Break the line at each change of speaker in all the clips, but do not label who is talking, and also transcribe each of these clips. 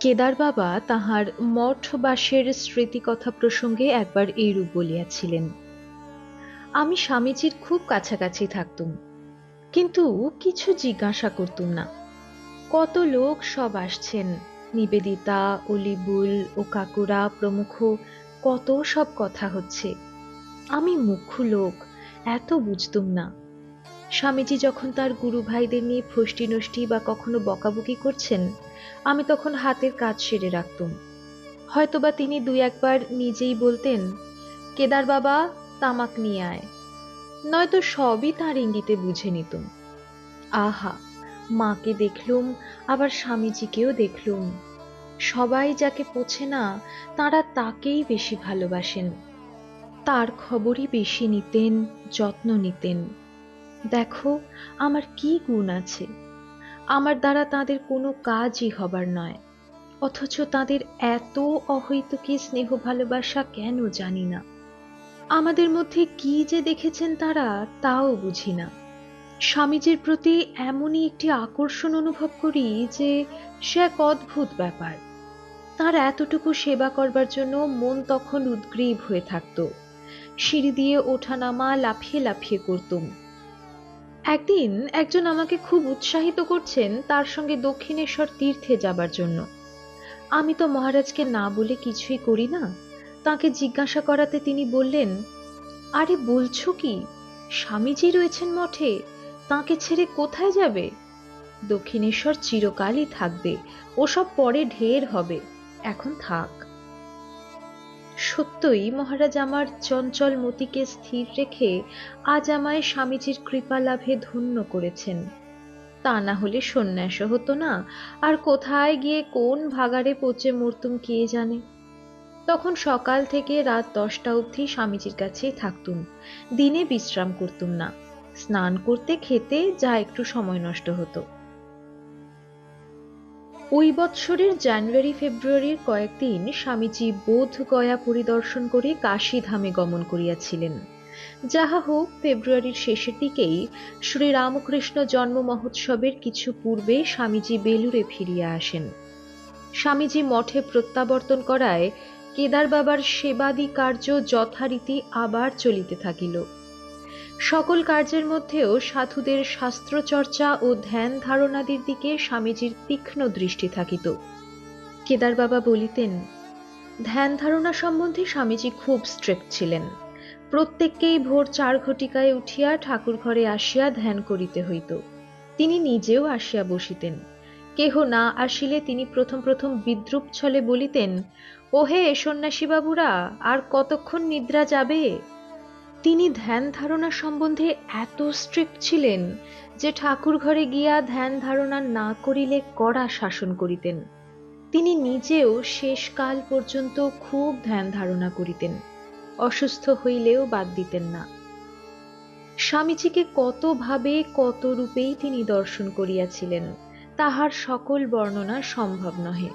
কেদার বাবা তাহার মঠবাসের স্মৃতিকথা প্রসঙ্গে একবার এইরূপ বলিয়াছিলেন, আমি স্বামীজির খুব কাছাকাছি থাকতুম, কিন্তু কিছু জিজ্ঞাসা করতুম না। কত লোক সব আসছেন, নিবেদিতা, অলিবুল ও কাকুরা প্রমুখ, কত সব কথা হচ্ছে। আমি মুখ্য লোক, এত বুঝতুম না। স্বামীজি যখন তার গুরু ভাইদের নিয়ে ফষ্টি নষ্টি বা কখনো বকাবকি করছেন আমি তখন হাতের কাজ সেরে রাখতুম। হয়তোবা তিনি দুই একবার নিজেই বলতেন, কেদার বাবা, তামাক নিয়ে আয়। নয়তো সবই তার ইঙ্গিতে বুঝে নিতুম। আহা, মাকে দেখলুম, আবার স্বামীজিকেও দেখলুম। সবাই যাকে পোছে না, তারা তাকেই বেশি ভালোবাসেন। তার খবরই বেশি নিতেন, যত্ন নিতেন। দেখো, আমার কি গুণ আছে। আমার দ্বারা তাদের কোনো কাজই হবার নয়। অথচ তাদের এত অহৈতুকী স্নেহ ভালোবাসা কেন জানি না। আমাদের মধ্যে কি যে দেখেছেন তারা, তাও বুঝি না। স্বামীজির প্রতি এমনই একটি আকর্ষণ অনুভব করি যে সে এক অদ্ভুত ব্যাপার। তার এতটুকু সেবা করবার জন্য মন তখন উদ্গ্রীব হয়ে থাকত। সিঁড়ি দিয়ে ওঠানামা লাফিয়ে লাফিয়ে করতুম। একদিন একজন আমাকে খুব উৎসাহিত করছেন তার সঙ্গে দক্ষিণেশ্বর তীর্থে যাবার জন্য। আমি তো মহারাজকে না বলে কিছুই করি না। তাকে জিজ্ঞাসা করাতে তিনি বললেন, আরে বলছো কি? স্বামীজি রয়েছেন মঠে, তাকে ছেড়ে কোথায় যাবে? দক্ষিণেশ্বর চিরকালই থাকবে, ওসব পরে ঢের হবে, এখন থাক। সত্যই মহারাজ আমার চঞ্চল মতিকে স্থির রেখে আজ আমায় স্বামীজির কৃপা লাভে ধন্য করেছেন। তা না হলে সন্ন্যাস হতো না, আর কোথায় গিয়ে কোন ভাগাড়ে পচে মরতুম কে জানে? তখন সকাল থেকে রাত দশটা অবধি স্বামীজির কাছেই থাকতুম, দিনে বিশ্রাম করতুম না। স্নান করতে খেতে যা একটু সময় নষ্ট হতো। ওই বৎসরের জানুয়ারি, ফেব্রুয়ারির কয়েকদিন স্বামীজি বোধ গয়া পরিদর্শন করে কাশী ধামে গমন করিয়াছিলেন। যাহা হোক, ফেব্রুয়ারির শেষের দিকেই শ্রী রামকৃষ্ণ জন্ম মহোৎসবের কিছু পূর্বে স্বামীজি বেলুরে ফিরিয়া আসেন। স্বামীজি মঠে প্রত্যাবর্তন করায় কেদার বাবার সেবাদি কার্য যথারীতি আবার চলিতে থাকিল। সকল কার্যের মধ্যেও সাধুদের শাস্ত্রচর্চা ও ধ্যান ধারণাদির দিকে স্বামীজির তীক্ষ্ণ দৃষ্টি থাকিত। কেদার বাবা বলিতেন, ধ্যান ধারণা সম্বন্ধে স্বামীজি খুব স্ট্রিক্ট ছিলেন। প্রত্যেককেই ভোর চার ঘটিকায় উঠিয়া ঠাকুর ঘরে আসিয়া ধ্যান করিতে হইত। তিনি নিজেও আসিয়া বসিতেন। কেহ না আসিলে তিনি প্রথম প্রথম বিদ্রুপ ছলে বলিতেন, ওহে সন্ন্যাসী বাবুরা আর কতক্ষণ নিদ্রা যাবে? তিনি ধ্যান ধারণা সম্বন্ধে এত স্ট্রিক্ট ছিলেন যে ঠাকুর ঘরে গিয়া ধ্যান ধারণা না করিলে কড়া শাসন করিতেন। তিনি নিজেও শেষকাল পর্যন্ত খুব ধ্যান ধারণা করিতেন, অসুস্থ হইলেও বাদ দিতেন না। স্বামীজিকে কতভাবে কত রূপেই তিনি দর্শন করিয়াছিলেন, তাহার সকল বর্ণনা সম্ভব নহে।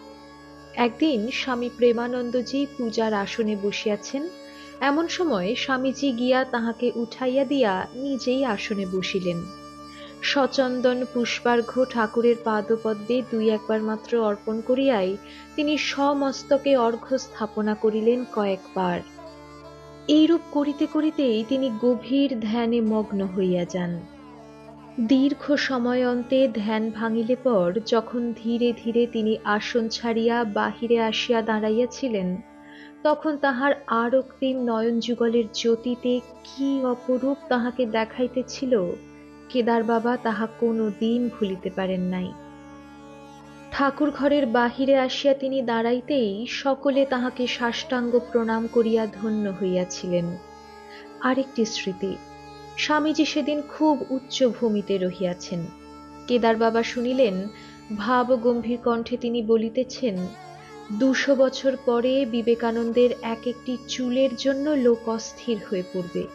একদিন স্বামী প্রেমানন্দজি পূজার আসনে বসিয়াছেন এমন সময় স্বামীজি গিয়া তাহাকে উঠাইয়া দিয়া নিজেই আসনে বসিলেন। সচন্দন পুষ্পার্ঘ্য ঠাকুরের পাদপদ্মে দুই একবার মাত্র অর্পণ করিয়াই তিনি সমস্তকে অর্ঘ্য স্থাপনা করিলেন কয়েকবার। এইরূপ করিতে করিতেই তিনি গভীর ধ্যানে মগ্ন হইয়া যান। দীর্ঘ সময় অন্তে ধ্যান ভাঙিলে পর যখন ধীরে ধীরে তিনি আসন ছাড়িয়া বাহিরে আসিয়া দাঁড়াইয়াছিলেন তখন তাহার আরক্তিম নয়ন যুগলের জ্যোতিতে কি অপরূপ তাহাকে দেখাইতেছিল? কেদার বাবা তাহা কোনো দিন ভুলিতে পারেন নাই। ঠাকুর ঘরের বাহিরে আসিয়া তিনি দাঁড়াইতেই সকলে তাহাকে সাষ্টাঙ্গ প্রণাম করিয়া ধন্য হইয়াছিলেন। আরেকটি স্মৃতি, স্বামীজি সেদিন খুব উচ্চ ভূমিতে রহিয়াছেন। কেদার বাবা শুনিলেন ভাব গম্ভীর কণ্ঠে তিনি বলিতেছেন দুশো বছর পরে বিবেকানন্দের এক একটি চুলের জন্য লোক অস্থির হয়ে পড়বে।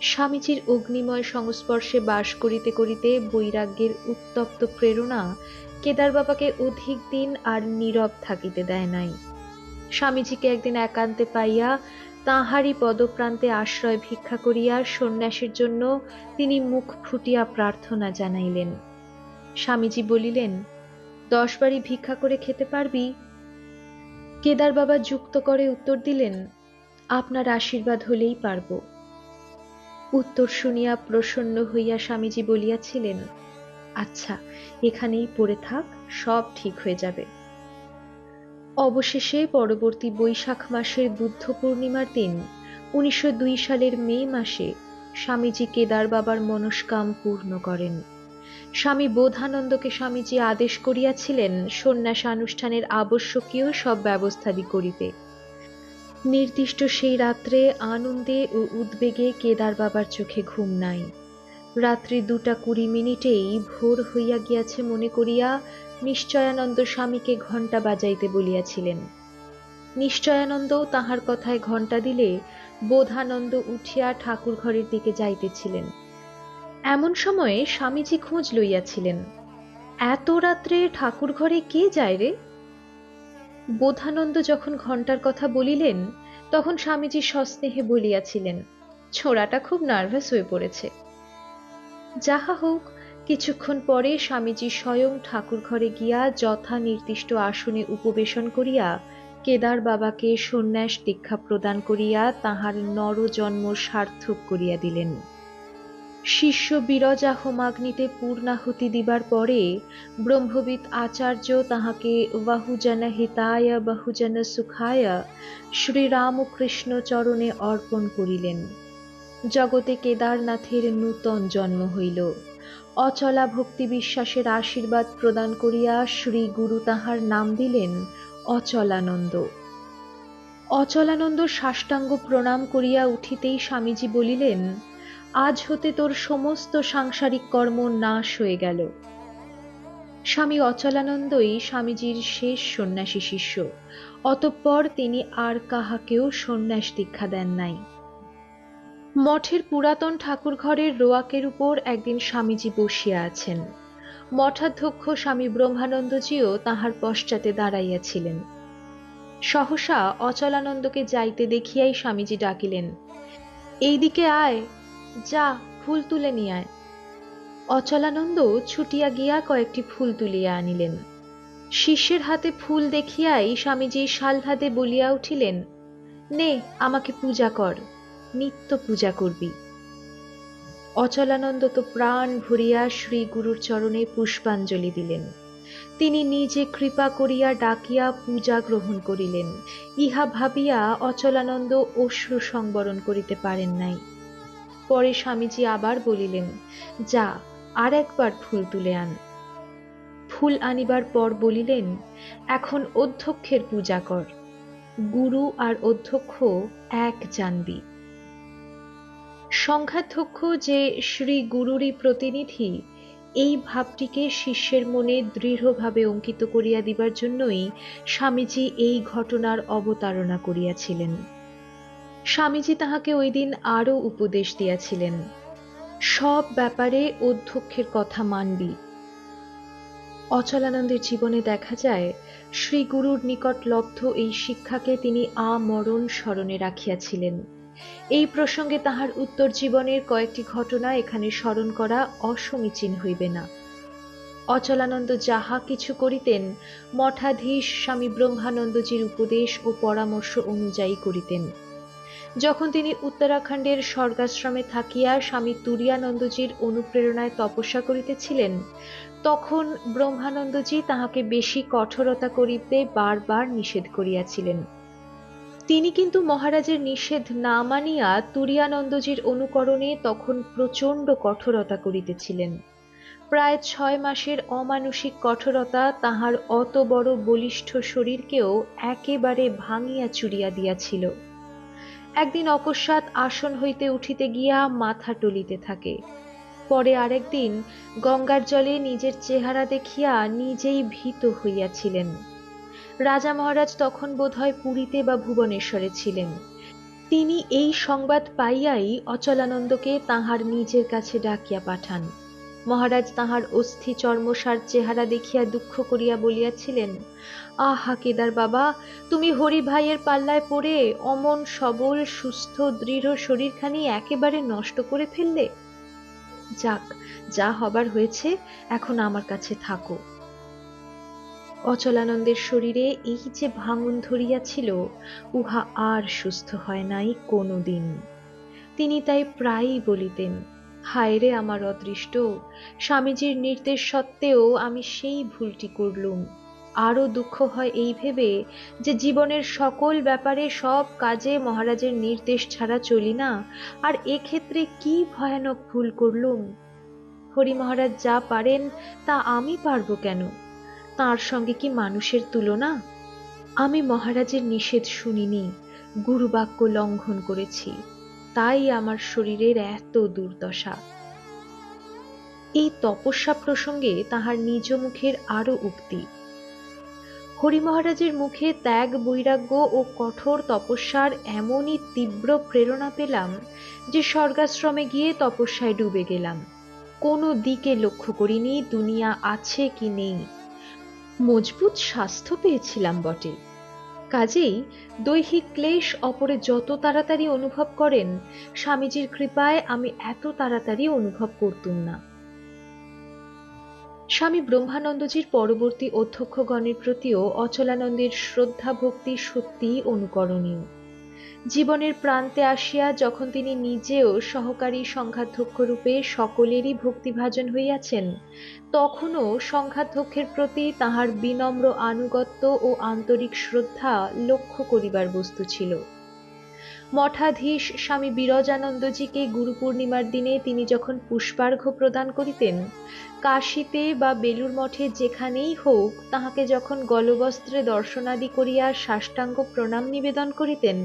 স্বামীজির অগ্নিময় সংস্পর্শে বাস করিতে করিতে বৈরাগ্যের উত্তপ্ত প্রেরণা কেদার বাবাকে অধিক দিন আর নীরব থাকিতে দেয় নাই। স্বামীজিকে একদিন একান্তে পাইয়া তাঁহারই পদপ্রান্তে আশ্রয় ভিক্ষা করিয়া সন্ন্যাসের জন্য তিনি মুখ ফুটিয়া প্রার্থনা জানাইলেন। স্বামীজি বলিলেন দশ বাড়ি ভিক্ষা করে খেতে পারবি? কেদার বাবা যুক্ত করে উত্তর দিলেন, আপনার আশীর্বাদ হলেই পারব। উত্তর শুনিয়া প্রসন্ন হইয়া স্বামীজি বলিয়াছিলেন আচ্ছা এখানেই পড়ে থাক, সব ঠিক হয়ে যাবে। অবশেষে পরবর্তী বৈশাখ মাসের বুদ্ধ পূর্ণিমার দিন, উনিশশো দুই সালের মে মাসে স্বামীজি কেদার বাবার মনস্কাম পূর্ণ করেন। স্বামী বোধানন্দকে স্বামীজি আদেশ করিয়াছিলেন, সন্ন্যাস আনুষ্ঠানের আবশ্যকীয় সব ব্যবস্থাদি করিতে। নির্দিষ্ট সেই রাত্রে আনন্দে ও উদ্বেগে কেদার বাবার চোখে ঘুম নাই। রাত্রি দুটা কুড়ি মিনিটেই ভোর হইয়া গিয়াছে মনে করিয়া নিশ্চয়ানন্দ স্বামীকে ঘণ্টা বাজাইতে বলিয়াছিলেন। নিশ্চয়ানন্দ তাহার কথায় ঘণ্টা দিলে বোধানন্দ উঠিয়া ঠাকুর ঘরের দিকে যাইতেছিলেন। এমন সময়ে স্বামীজি খোঁজ লইয়াছিলেন। এত রাত্রে ঠাকুর ঘরে কে যায় রে? বোধানন্দ যখন ঘণ্টার কথা বলিলেন, তখন স্বামীজি সস্নেহে বলিয়াছিলেন, ছোড়াটা খুব নার্ভাস হয়ে পড়েছে। যাহা হোক, কিছুক্ষণ পরে স্বামীজি স্বয়ং ঠাকুর ঘরে গিয়া যথা নির্দিষ্ট আসনে উপবেশন করিয়া কেদার বাবাকে সন্ন্যাস দীক্ষা প্রদান করিয়া তাহার নরজন্ম সার্থক করিয়া দিলেন। শিষ্য বিরজা হোমাগ্নিতে পূর্ণাহুতি দিবার পরে ব্রহ্মবিদ আচার্য তাহাকে বাহুজন হিতায় বাহুজন সুখায় শ্রীরামকৃষ্ণ চরণে অর্পণ করিলেন। জগতে কেদারনাথের নূতন জন্ম হইল। অচলা ভক্তি বিশ্বাসের আশীর্বাদ প্রদান করিয়া শ্রী গুরু তাহার নাম দিলেন অচলানন্দ। অচলানন্দ সাষ্টাঙ্গ প্রণাম করিয়া উঠিতেই স্বামীজি বলিলেন আজ হতে তোর সমস্ত সাংসারিক কর্ম নাশ হয়ে গেল। স্বামী অচলানন্দই স্বামীজির শেষ সন্ন্যাসী শিষ্য। অতঃপর তিনি আর কাহাকেও সন্ন্যাস দীক্ষা দেন নাই। মঠের পুরাতন ঠাকুর ঘরের রোয়াকের উপর একদিন স্বামীজি বসিয়া আছেন। মঠাধ্যক্ষ স্বামী ব্রহ্মানন্দজিও তাহার পশ্চাতে দাঁড়াইয়াছিলেন। সহসা অচলানন্দকে যাইতে দেখিয়াই স্বামীজি ডাকিলেন, এইদিকে আয় যা ফুল তুলে নিয়ে আয়। অচলানন্দ ছুটিয়া গিয়া কয়েকটি ফুল তুলিয়া আনিলেন। শিষ্যের হাতে ফুল দেখিয়াই স্বামীজি সালভাদে বলিয়া উঠিলেন, নে, আমাকে পূজা কর, নিত্য পূজা করবি। অচলানন্দ তো প্রাণ ভরিয়া শ্রী গুরুর চরণে পুষ্পাঞ্জলি দিলেন। তিনি নিজে কৃপা করিয়া ডাকিয়া পূজা গ্রহণ করিলেন। ইহা ভাবিয়া অচলানন্দ অশ্রু সংবরণ করিতে পারেন নাই। পরে স্বামীজি আবার বলিলেন, যা, আর একবার ফুল তুলে আন। ফুল আনিবার পর বলিলেন, এখন অধ্যক্ষের পূজা কর। গুরু আর অধ্যক্ষ এক জানবি। সংঘাধ্যক্ষ যে শ্রী গুরুরই প্রতিনিধি, এই ভাবটিকে শিষ্যের মনে দৃঢ়ভাবে অঙ্কিত করিয়া দিবার জন্যই স্বামীজি এই ঘটনার অবতারণা করিয়াছিলেন। স্বামীজি তাহাকে ওই দিন আরও উপদেশ দিয়াছিলেন, সব ব্যাপারে অধ্যক্ষের কথা মানবি। অচলানন্দের জীবনে দেখা যায় শ্রী গুরুর নিকট লব্ধ এই শিক্ষাকে তিনি আমরণ স্মরণে রাখিয়াছিলেন। এই প্রসঙ্গে তাহার উত্তর জীবনের কয়েকটি ঘটনা এখানে স্মরণ করা অসমীচীন হইবে না। অচলানন্দ যাহা কিছু করিতেন, মঠাধীশ স্বামী ব্রহ্মানন্দজির উপদেশ ও পরামর্শ অনুযায়ী করিতেন। যখন তিনি উত্তরাখণ্ডের স্বর্গাশ্রমে থাকিয়া স্বামী তুরিয়ানন্দজির অনুপ্রেরণায় তপস্যা করিতেছিলেন, তখন ব্রহ্মানন্দজি তাহাকে বেশি কঠোরতা করিতে বারবার নিষেধ করিয়াছিলেন। তিনি কিন্তু মহারাজের নিষেধ না মানিয়া তুরিয়ানন্দজির অনুকরণে তখন প্রচণ্ড কঠোরতা করিতেছিলেন। প্রায় ছয় মাসের অমানসিক কঠোরতা তাহার অত বড় বলিষ্ঠ শরীরকেও একেবারে ভাঙিয়া চুরিয়া দিয়াছিল। একদিন অকস্মাৎ আসন হইতে উঠিতে গিয়া মাথা টলিতে থাকে। পরে আরেকদিন গঙ্গার জলে নিজের চেহারা দেখিয়া নিজেই ভীত হইয়াছিলেন। রাজা মহারাজ তখন বোধহয় পুরীতে বা ভুবনেশ্বরে ছিলেন। তিনি এই সংবাদ পাইয়াই অচলানন্দকে তাহার নিজের কাছে ডাকিয়া পাঠান। মহারাজ তাহার অস্থি চর্মসার চেহারা দেখিয়া দুঃখ করিয়া বলিয়াছিলেন, আহা কেদার বাবা, তুমি হরি ভাইয়ের পাল্লায় পড়ে অমন সবল, সুস্থ, দৃঢ় শরীরখানি একেবারে নষ্ট করে ফেললে? যাক, যা হবার হয়েছে, এখন আমার কাছে থাকো অচলানন্দের শরীরে এই যে ভাঙন ধরিয়াছিল, উহা আর সুস্থ হয় নাই কোনো দিন তিনি তাই প্রায়ই বলিতেন হায় রে আমার অদৃষ্ট, স্বামীজির নির্দেশ সত্ত্বেও আমি সেই ভুলটি করলুম। আরও দুঃখ হয় এই ভেবে যে জীবনের সকল ব্যাপারে সব কাজে মহারাজের নির্দেশ ছাড়া চলি না, আর এক্ষেত্রে কি ভয়ানক ভুল করলুম? হরি মহারাজ যা পারেন, তা আমি পারব কেন? তার সঙ্গে কি মানুষের তুলনা? আমি মহারাজের নিষেধ শুনিনি, গুরুবাক্য লঙ্ঘন করেছি। তাই আমার শরীরের এত দুর্দশা। এই তপস্যা প্রসঙ্গে তাহার নিজ মুখের আরও উক্তি। হরি মহারাজের মুখে ত্যাগ, বৈরাগ্য ও কঠোর তপস্যার এমনই তীব্র প্রেরণা পেলাম যে স্বর্গাশ্রমে গিয়ে তপস্যায় ডুবে গেলাম। কোনো দিকে লক্ষ্য করিনি দুনিয়া আছে কি নেই। মজবুত স্বাস্থ্য পেয়েছিলাম বটে। কাজেই দৈহিক ক্লেশ অপরে যত তাড়াতাড়ি অনুভব করেন, স্বামীজির কৃপায় আমি এত তাড়াতাড়ি অনুভব করতুম না। স্বামী ব্রহ্মানন্দজির পরবর্তী অধ্যক্ষগণের প্রতিও অচলানন্দের শ্রদ্ধা ভক্তি সত্যিই অনুকরণীয়। জীবনের প্রান্তে আসিয়া যখন তিনি নিজেও সহকারী সংঘাধ্যক্ষ রূপে সকলেরই ভক্তিভাজন হইয়াছেন, তখনও সংঘাধ্যক্ষের প্রতি তাহার বিনম্র আনুগত্য ও আন্তরিক শ্রদ্ধা লক্ষ্য করিবার বস্তু ছিল। মঠাধীশ স্বামী বিরজানন্দজিকে গুরু পূর্ণিমার দিনে তিনি যখন পুষ্পার্ঘ্য প্রদান করিতেন, কাশিতে বা বেলুর মঠে যেখানেই হোক তাহাকে যখন গলবস্ত্রে দর্শনাদি করিয়া সাষ্টাঙ্গ প্রণাম নিবেদন করিতেন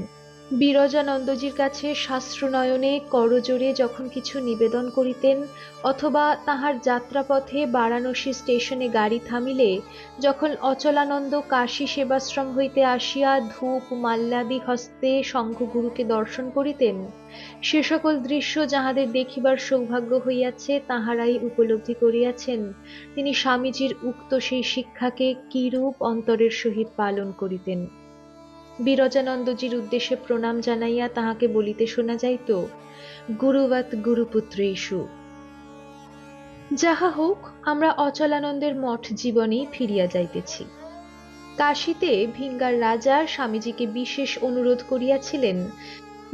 বিরজানন্দজির কাছে শাস্ত্রনয়নে করজোরে যখন কিছু নিবেদন করিতেন, অথবা তাহার যাত্রাপথে বারাণসী স্টেশনে গাড়ি থামিলে, যখন অচলানন্দ কাশী সেবাশ্রম হইতে আসিয়া ধূপ মাল্লাদি হস্তে শঙ্খগুরুকে দর্শন করিতেন, সে সকল দৃশ্য যাহাদের দেখিবার সৌভাগ্য হইয়াছে, তাহারাই উপলব্ধি করিয়াছেন। তিনি স্বামীজির উক্ত সেই শিক্ষাকে কিরূপ অন্তরের সহিত পালন করিতেন। বিরজানন্দজির উদ্দেশ্যে প্রণাম জানাইয়া তাহাকে বলিতে শোনা যাইত, গুরুবৎ গুরুপুত্রেষু, যাহা হোক, আমরা অচলানন্দের মঠ জীবনেই ফিরিয়া যাইতেছি। কাশীতে ভিঙ্গার রাজা স্বামীজিকে বিশেষ অনুরোধ করিয়াছিলেন,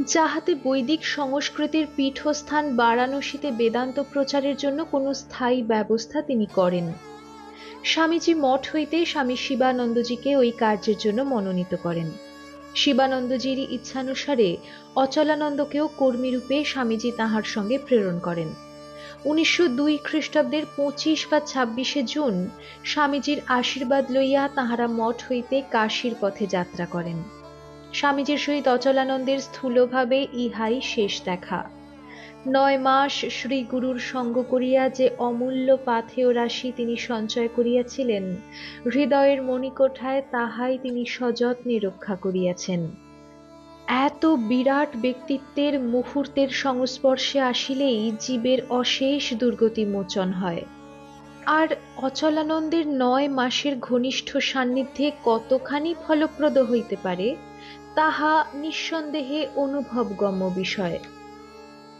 যাহাতে বৈদিক সংস্কৃতির পীঠস্থান বারাণসীতে বেদান্ত প্রচারের জন্য কোনো স্থায়ী ব্যবস্থা তিনি করেন। স্বামীজি মঠ হইতে স্বামী শিবানন্দজিকে ওই কার্যের জন্য মনোনীত করেন। শিবানন্দজির ইচ্ছানুসারে অচলানন্দকেও কর্মীরূপে স্বামীজি তাহার সঙ্গে প্রেরণ করেন। উনিশশো দুই খ্রিস্টাব্দের পঁচিশ বা ছাব্বিশে জুন স্বামীজির আশীর্বাদ লইয়া তাহারা মঠ হইতে কাশীর পথে যাত্রা করেন। স্বামীজির সহিত অচলানন্দের স্থূলভাবে ইহাই শেষ দেখা। নয় মাস শ্রী গুরুর সঙ্গ করিয়া যে অমূল্য পাথেয় রাশি তিনি সঞ্চয় করিয়াছিলেন, হৃদয়ের মণিকোঠায় তাহাই তিনি সযত্নে রক্ষা করিয়াছেন। এত বিরাট ব্যক্তিত্বের মুহূর্তের সংস্পর্শে আসিলেই জীবের অশেষ দুর্গতি মোচন হয়। আর অচলানন্দের নয় মাসের ঘনিষ্ঠ সান্নিধ্যে কতখানি ফলপ্রদ হইতে পারে, তাহা নিঃসন্দেহে অনুভবগম্য বিষয়।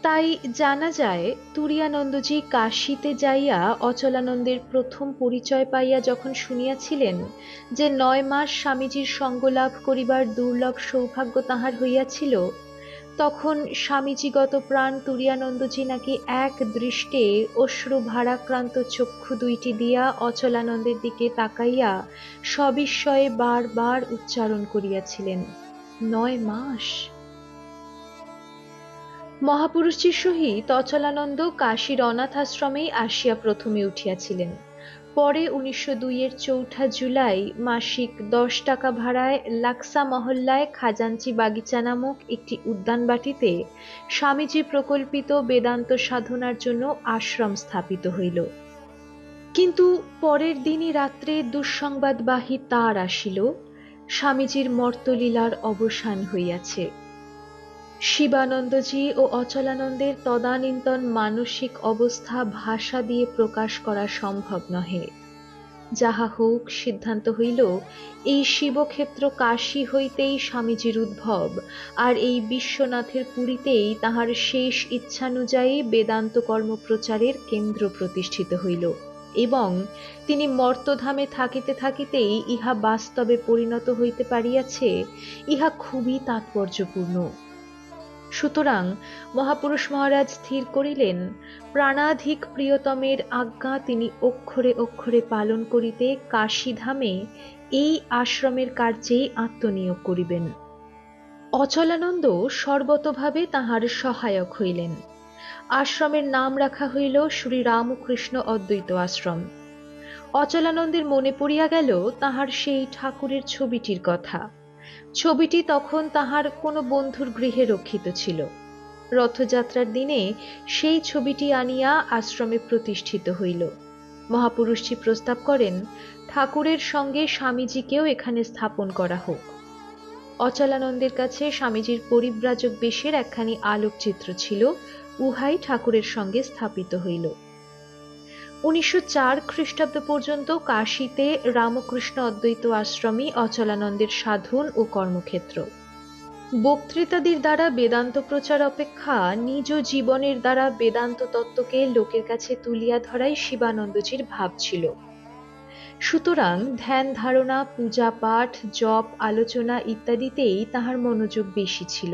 তাই জানা যায়, তুরিয়ানন্দজি কাশীতে যাইয়া অচলানন্দের প্রথম পরিচয় পাইয়া যখন শুনিয়াছিলেন যে নয় মাস স্বামীজির সঙ্গ লাভ করিবার দুর্লভ সৌভাগ্য তাহার হইয়াছিল, তখন স্বামীজিগত প্রাণ তুরিয়ানন্দজি নাকি এক দৃষ্টে অশ্রু ভারাক্রান্ত চক্ষু দুইটি দিয়া অচলানন্দের দিকে তাকাইয়া সবিস্ময়ে বারবার উচ্চারণ করিয়াছিলেন, নয় মাস? মহাপুরুষটির সহিত অচলানন্দ কাশীর অনাথ আশ্রমেই আসিয়া প্রথমে উঠিয়াছিলেন। পরে উনিশশো দুইয়ের চৌঠা জুলাই মাসিক দশ টাকা ভাড়ায় লাক্সা মহল্লায় খাজাঞ্চি বাগিচা নামক একটি উদ্যান উদ্যানবাটিতে স্বামীজি প্রকল্পিত বেদান্ত সাধনার জন্য আশ্রম স্থাপিত হইল। কিন্তু পরের দিনই রাত্রে দুঃসংবাদবাহী তার আসিল। স্বামীজির মর্তলীলার অবসান হইয়াছে। শিবানন্দজি ও অচলানন্দের তদানীন্তন মানসিক অবস্থা ভাষা দিয়ে প্রকাশ করা সম্ভব নহে। যাহা হোক, সিদ্ধান্ত হইল, এই শিবক্ষেত্র কাশী হইতেই স্বামীজির উদ্ভব, আর এই বিশ্বনাথের পুরীতেই তাহার শেষ ইচ্ছানুযায়ী বেদান্ত কর্ম প্রচারের কেন্দ্র প্রতিষ্ঠিত হইল, এবং তিনি মর্তধামে থাকিতে থাকিতেই ইহা বাস্তবে পরিণত হইতে পারিয়াছে, ইহা খুবই তাৎপর্যপূর্ণ। সুতরাং মহাপুরুষ মহারাজ স্থির করিলেন। প্রাণাধিক প্রিয়তমের আজ্ঞা তিনি অক্ষরে অক্ষরে পালন করিতে কাশীধামে এই আশ্রমের কার্যেই আত্মনিয়োগ করিবেন। অচলানন্দ সর্বতভাবে তাহার সহায়ক হইলেন। আশ্রমের নাম রাখা হইল শ্রী রামকৃষ্ণ অদ্বৈত আশ্রম। অচলানন্দের মনে পড়িয়া গেল তাহার সেই ঠাকুরের ছবিটির কথা। ছবিটি তখন তাহার কোনো বন্ধুর গৃহে রক্ষিত ছিল। রথযাত্রার দিনে সেই ছবিটি আনিয়া আশ্রমে প্রতিষ্ঠিত হইল। মহাপুরুষজি প্রস্তাব করেন, ঠাকুরের সঙ্গে স্বামীজিকেও এখানে স্থাপন করা হোক। অচলানন্দের কাছে স্বামীজির পরিব্রাজক বেশের একখানি আলোকচিত্র ছিল, উহাই ঠাকুরের সঙ্গে স্থাপিত হইল। উনিশশো চার খ্রিস্টাব্দ পর্যন্ত কাশীতে রামকৃষ্ণ অদ্বৈত আশ্রমই অচলানন্দের সাধন ও কর্মক্ষেত্র। বক্তৃতাদির দ্বারা বেদান্ত প্রচার অপেক্ষা নিজ জীবনের দ্বারা বেদান্ত তত্ত্বকে লোকের কাছে তুলিয়া ধরাই শিবানন্দজির ভাব ছিল। সুতরাং ধ্যান ধারণা, পূজা পাঠ, জপ, আলোচনা ইত্যাদিতেই তাহার মনোযোগ বেশি ছিল।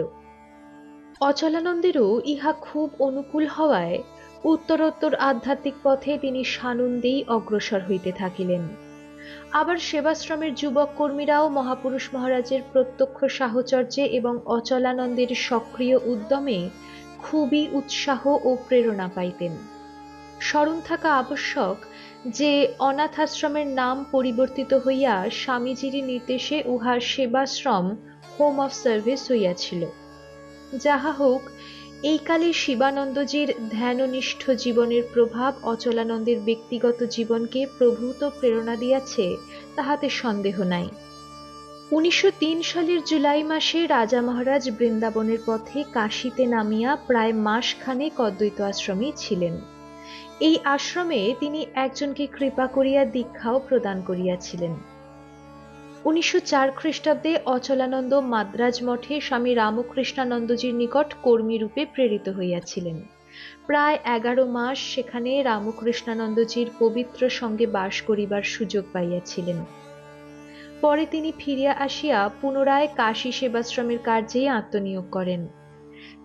অচলানন্দেরও ইহা খুব অনুকূল হওয়ায় উত্তরোত্তর আধ্যাত্মিক পথে তিনি সানন্দেই অগ্রসর হইতে থাকিলেন। আবার সেবাশ্রমের যুবক কর্মীরাও মহাপুরুষ মহারাজের প্রত্যক্ষ সাহচর্যে এবং অচলানন্দের সক্রিয় উদ্যমে খুবই উৎসাহ ও প্রেরণা পাইতেন। স্মরণ থাকা আবশ্যক যে, অনাথাশ্রমের নাম পরিবর্তিত হইয়া স্বামীজির নির্দেশে উহার সেবাশ্রম হোম অফ সার্ভিস হইয়াছিল। যাহা হোক এই কালে শিবানন্দজির ধ্যাননিষ্ঠ জীবনের প্রভাব অচলানন্দের ব্যক্তিগত জীবনকে প্রভূত প্রেরণা দিয়াছে, তাহাতে সন্দেহ নাই। উনিশশো তিন সালের জুলাই মাসে রাজা মহারাজ বৃন্দাবনের পথে কাশীতে নামিয়া প্রায় মাসখানেক অদ্বৈত আশ্রমে ছিলেন। এই আশ্রমে তিনি একজনকে কৃপা করিয়া দীক্ষাও প্রদান করিয়াছিলেন। উনিশশো চার খ্রিস্টাব্দে অচলানন্দ মাদ্রাজ মঠে স্বামী রামকৃষ্ণানন্দজির নিকট কর্মী রূপে প্রেরিত হইয়াছিলেন। প্রায় এগারো মাস সেখানে রামকৃষ্ণানন্দজির পবিত্র সঙ্গে বাস করিবার সুযোগ পাইয়াছিলেন। পরে তিনি ফিরিয়া আসিয়া পুনরায় কাশী সেবাশ্রমের কার্যেই আত্মনিয়োগ করেন।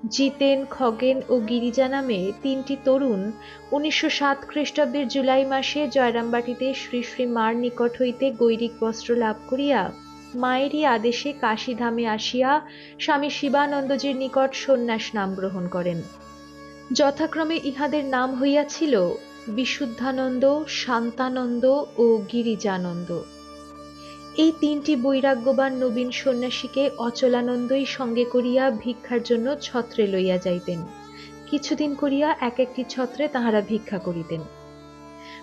জিতেন, খগেন ও গিরিজা নামে তিনটি তরুণ উনিশশো সাত খ্রিস্টাব্দের জুলাই মাসে জয়রামবাটিতে শ্রী শ্রী মার নিকট হইতে গৈরিক বস্ত্র লাভ করিয়া মায়েরই আদেশে কাশীধামে আসিয়া স্বামী শিবানন্দজির নিকট সন্ন্যাস নাম গ্রহণ করেন। যথাক্রমে ইহাদের নাম হইয়াছিল বিশুদ্ধানন্দ, শান্তানন্দ ও গিরিজানন্দ। এই তিনটি বৈরাগ্যবান নবীন সন্ন্যাসীকে অচলানন্দই সঙ্গে করিয়া ভিক্ষার জন্য ছত্রে লইয়া যাইতেন। কিছুদিন করিয়া এক একটি ছত্রে তাহারা ভিক্ষা করিতেন।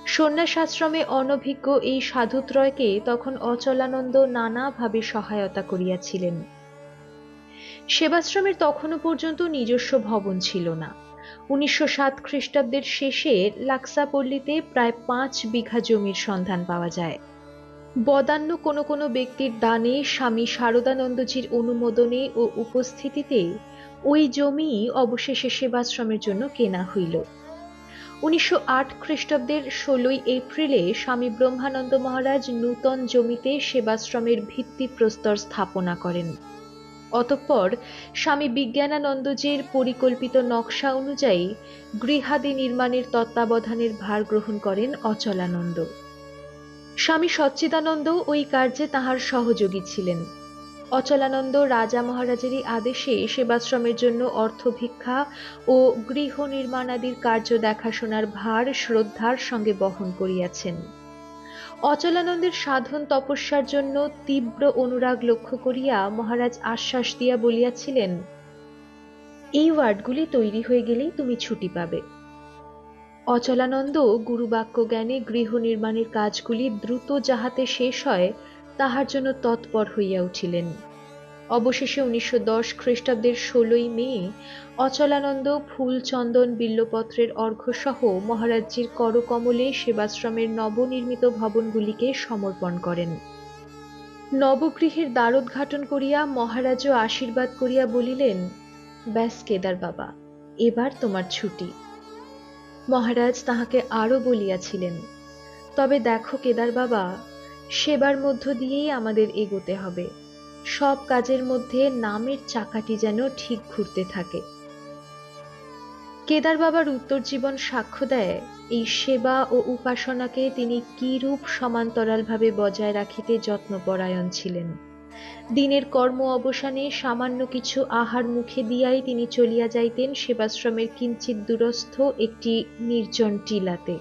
সন্ন্যাসাশ্রমে অনভিজ্ঞ এই সাধুত্রয়কে তখন অচলানন্দ নানাভাবে সহায়তা করিয়াছিলেন। সেবাশ্রমের তখনও পর্যন্ত নিজস্ব ভবন ছিল না। উনিশশো সাত খ্রিস্টাব্দের শেষে লাক্সাপল্লীতে প্রায় পাঁচ বিঘা জমির সন্ধান পাওয়া যায়। বদান্য কোনো কোনো ব্যক্তির দানে স্বামী শারদানন্দজির অনুমোদনে ও উপস্থিতিতে ওই জমি অবশেষে সেবাশ্রমের জন্য কেনা হইল। উনিশশো আট খ্রিস্টাব্দের ষোলোই এপ্রিলে স্বামী ব্রহ্মানন্দ মহারাজ নূতন জমিতে সেবাশ্রমের ভিত্তি প্রস্তর স্থাপনা করেন। অতঃপর স্বামী বিজ্ঞানানন্দজির পরিকল্পিত নকশা অনুযায়ী গৃহাদি নির্মাণের তত্ত্বাবধানের ভার গ্রহণ করেন অচলানন্দ। স্বামী সচ্চিদানন্দ ওই কার্যে তাহার সহযোগী ছিলেন। অচলানন্দ রাজা মহারাজেরই আদেশে সেবাশ্রমের জন্য অর্থ ভিক্ষা ও গৃহ নির্মাণাদির কার্য দেখাশোনার ভার শ্রদ্ধার সঙ্গে বহন করিয়াছেন। অচলানন্দের সাধন তপস্যার জন্য তীব্র অনুরাগ লক্ষ্য করিয়া মহারাজ আশ্বাস দিয়া বলিয়াছিলেন, এই ওয়ার্ডগুলি তৈরি হয়ে গেলেই তুমি ছুটি পাবে। অচলানন্দ গুরুবাক্য জ্ঞানে গৃহ নির্মাণের কাজগুলি দ্রুত যাহাতে শেষ হয়, তাহার জন্য তৎপর হইয়া উঠিলেন। অবশেষে উনিশশো দশ খ্রিস্টাব্দের ষোলোই মে অচলানন্দ ফুল চন্দন বিল্লপত্রের অর্ঘ্যসহ মহারাজ্যের করকমলে সেবাশ্রমের নবনির্মিত ভবনগুলিকে সমর্পণ করেন। নবগৃহের দ্বারোদ্ঘাটন করিয়া মহারাজও আশীর্বাদ করিয়া বলিলেন, ব্যাস কেদার বাবা, এবার তোমার ছুটি। মহারাজ তাহাকে আরও বলিয়াছিলেন, তবে দেখো কেদার বাবা, সেবার মধ্য দিয়েই আমাদের এগোতে হবে। সব কাজের মধ্যে নামের চাকাটি যেন ঠিক ঘুরতে থাকে। কেদার বাবার উত্তর জীবন সাক্ষ্য দেয়, এই সেবা ও উপাসনাকে তিনি কিরূপ সমান্তরালভাবে বজায় রাখিতে যত্নপরায়ণ ছিলেন। দিনের কর্ম অবসানে সামান্য কিছু আহার মুখে দিয়াই তিনি চলিয়া যাইতেন সেবাশ্রমের কিঞ্চিত দূরস্থ একটি নির্জন টিলাতে।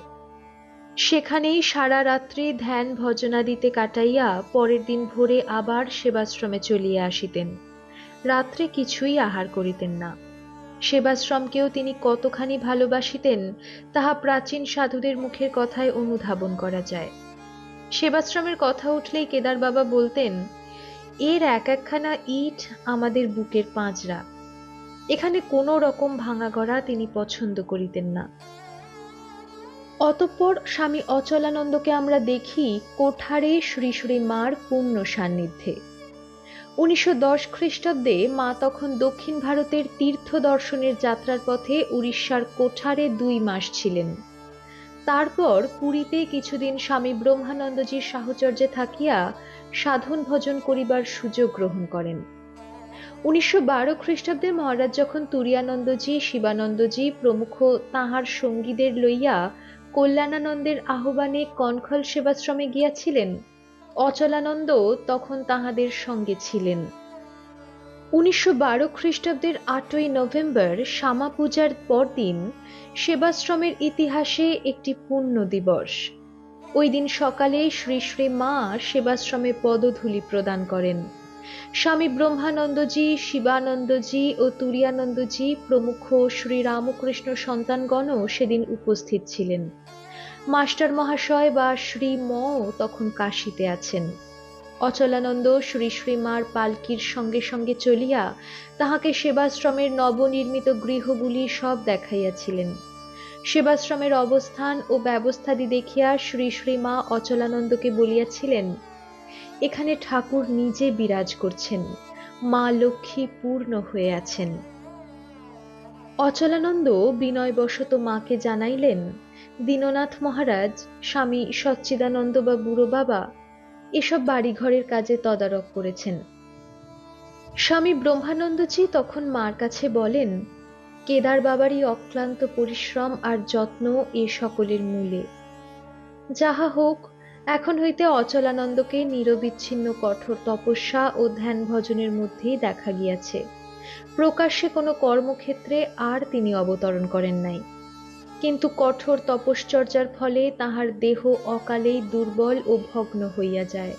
সেখানেই সারা রাত্রি ধ্যান ভজনাদিতে কাটাইয়া পরের দিন ভোরে আবার সেবাশ্রমে চলিয়া আসিতেন। রাত্রে কিছুই আহার করিতেন না। সেবাশ্রমকেও তিনি কতখানি ভালোবাসিতেন, তাহা প্রাচীন সাধুদের মুখের কথায় অনুধাবন করা যায়। সেবাশ্রমের কথা উঠলেই কেদার বাবা বলতেন এর এক একখানা ইট আমাদের বুকের পাঁজরা। এখানে কোনো রকম ভাঙা গড়া তিনি পছন্দ করিতেন না। অতঃপর স্বামী অচলানন্দকে আমরা দেখি কোঠারে শ্রী শ্রী মার পূর্ণ সান্নিধ্যে। উনিশশো দশ খ্রিস্টাব্দে মা তখন দক্ষিণ ভারতের তীর্থ দর্শনের যাত্রার পথে উড়িষ্যার কোঠারে দুই মাস ছিলেন। তারপর পুরীতে কিছুদিন স্বামী ব্রহ্মানন্দজির সাহচর্যে থাকিয়া সাধন ভজন করিবার সুযোগ গ্রহণ করেন। উনিশশো বারো খ্রিস্টাব্দে মহারাজ যখন তুরিয়ানন্দজি, শিবানন্দজি প্রমুখ তাহার সঙ্গীদের লইয়া কল্যাণানন্দের আহ্বানে কনখল সেবাশ্রমে গিয়াছিলেন, অচলানন্দ তখন তাহাদের সঙ্গে ছিলেন। উনিশশো বারো খ্রিস্টাব্দের আটই নভেম্বর শ্যামা পূজার পরদিন সেবাশ্রমের ইতিহাসে একটি পূর্ণ দিবস। ওই দিন সকালে শ্রী শ্রী মা সেবাশ্রমে পদধূলি প্রদান করেন। স্বামী ব্রহ্মানন্দজি, শিবানন্দজি ও তুরিয়ানন্দজি প্রমুখ শ্রী রামকৃষ্ণ সন্তানগণও সেদিন উপস্থিত ছিলেন। মাস্টার মহাশয় বা শ্রী ম তখন কাশিতে আছেন। অচলানন্দ শ্রী শ্রীমার পালকির সঙ্গে সঙ্গে চলিয়া তাহাকে সেবাশ্রমের নবনির্মিত গৃহগুলি সব দেখাইয়াছিলেন। সেবাশ্রমের অবস্থান ও ব্যবস্থাদি দেখিয়া শ্রী শ্রীমা অচলানন্দকে বলিয়াছিলেন, এখানে ঠাকুর নিজে বিরাজ করছেন, মা লক্ষ্মী পূর্ণ হয়ে আছেন। অচলানন্দ বিনয়বশত মাকে জানাইলেন, দীননাথ মহারাজ, স্বামী সচ্চিদানন্দ বা বুড়ো বাবা, এসব বাড়িঘরের কাজে তদারক করেছেন। স্বামী ব্রহ্মানন্দজি তখন মার কাছে বলেন কেদার বাবারই অক্লান্ত পরিশ্রম আর যত্ন এ সকলের মূলে। যাহা হোক, এখন হইতে অচলানন্দকে নিরবিচ্ছিন্ন কঠোর তপস্যা ও ধ্যান ভজনের মধ্যেই দেখা গিয়াছে। প্রকাশ্যে কোনো কর্মক্ষেত্রে আর তিনি অবতরণ করেন নাই। কিন্তু কঠোর তপশ্চর্যার ফলে তাহার দেহ অকালেই দুর্বল ও ভগ্ন হইয়া যায়।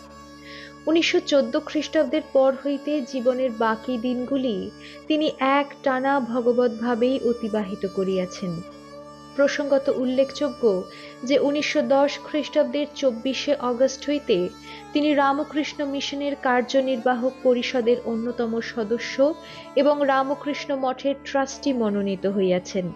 উনিশশো চোদ্দ খ্রিস্টাব্দের পর হইতে জীবনের বাকি দিনগুলি তিনি এক টানা ভগবতভাবেই অতিবাহিত করিয়াছেন। প্রসঙ্গত উল্লেখযোগ্য যে উনিশশো দশ খ্রিস্টাব্দের চব্বিশে অগস্ট হইতে তিনি রামকৃষ্ণ মিশনের কার্যনির্বাহক পরিষদের অন্যতম সদস্য এবং রামকৃষ্ণ মঠের ট্রাস্টি মনোনীত হইয়াছেন।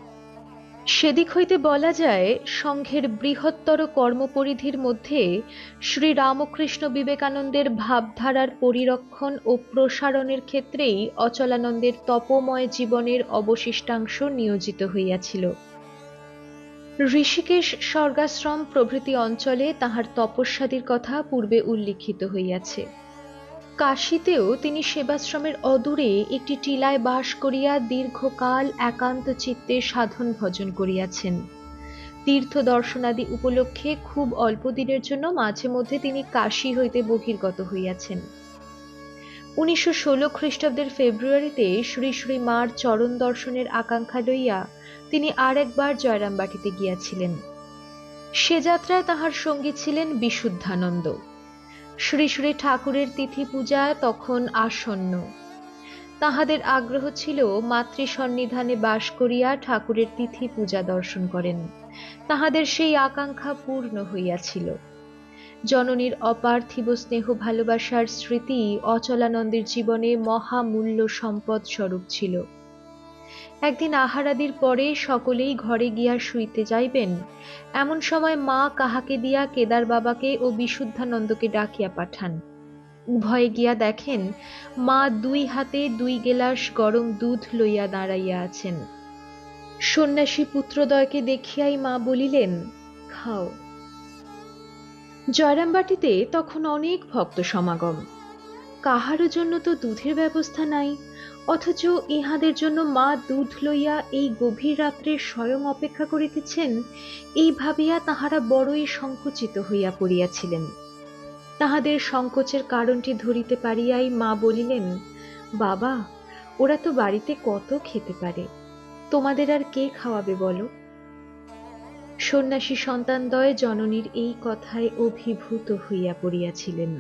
সেদিক হইতে বলা যায়, সংঘের বৃহত্তর কর্মপরিধির মধ্যে শ্রী রামকৃষ্ণ বিবেকানন্দের ভাবধারার পরিরক্ষণ ও প্রসারণের ক্ষেত্রেই অচলানন্দের তপময় জীবনের অবশিষ্টাংশ নিয়োজিত হইয়াছিল। ঋষিকেশ স্বর্গাশ্রম প্রভৃতি অঞ্চলে তাহার তপস্যাদির কথা পূর্বে উল্লিখিত হইয়াছে। কাশীতেও তিনি সেবাশ্রমের অদূরে একটি টিলায় বাস করিয়া দীর্ঘকাল একান্ত চিত্তে সাধন ভজন করিয়াছেন। তীর্থ দর্শনাদি উপলক্ষে খুব অল্প দিনের জন্য মাঝে মধ্যে তিনি কাশী হইতে বহির্গত হইয়াছেন। উনিশশো ষোলো খ্রিস্টাব্দের ফেব্রুয়ারিতে শ্রী শ্রী মার চরণ দর্শনের আকাঙ্ক্ষা লইয়া তিনি আর একবার জয়রামবাটিতে গিয়াছিলেন। সে যাত্রায় তাহার সঙ্গী ছিলেন বিশুদ্ধানন্দ। শ্রী শ্রী ঠাকুরের তিথি পূজা তখন আসন্ন। তাহাদের আগ্রহ ছিল মাতৃ সন্নিধানে বাস করিয়া ঠাকুরের তিথি পূজা দর্শন করেন। তাহাদের সেই আকাঙ্ক্ষা পূর্ণ হইয়াছিল। জননীর অপার্থিব স্নেহ ভালোবাসার স্মৃতি অচলানন্দের জীবনে মহামূল্য সম্পদ স্বরূপ ছিল। একদিন আহারাদির পরে সকলেই ঘরে গিয়া শুইতে যাইবেন। এমন সময় মা কাহাকে দিয়া কেদার বাবাকে ও বিশুদ্ধানন্দকে ডাকিয়া পাঠান। উভয়ে গিয়া দেখেন, মা দুই হাতে দুই গেলাস গরম দুধ লইয়া দাঁড়াইয়া আছেন। সন্ন্যাসী পুত্রদয়কে দেখিয়াই মা বলিলেন, খাও। জয়রামবাটিতে তখন অনেক ভক্ত সমাগম। কাহারও জন্য তো দুধের ব্যবস্থা নাই, অথচ ইহাদের জন্য মা দুধ লইয়া এই গভীর রাত্রে স্বয়ং অপেক্ষা করিতেছেন, এই ভাবিয়া তাহারা বড়ই সংকুচিত হইয়া পড়িয়াছিলেন। তাহাদের সংকোচের কারণটি ধরিতে পারিয়াই মা বলিলেন, বাবা, ওরা তো বাড়িতে কত খেতে পারে, তোমাদের আর কে খাওয়াবে বলো? সন্ন্যাসী সন্তানদ্বয় জননীর এই কথায় অভিভূত হইয়া পড়িয়াছিলেন।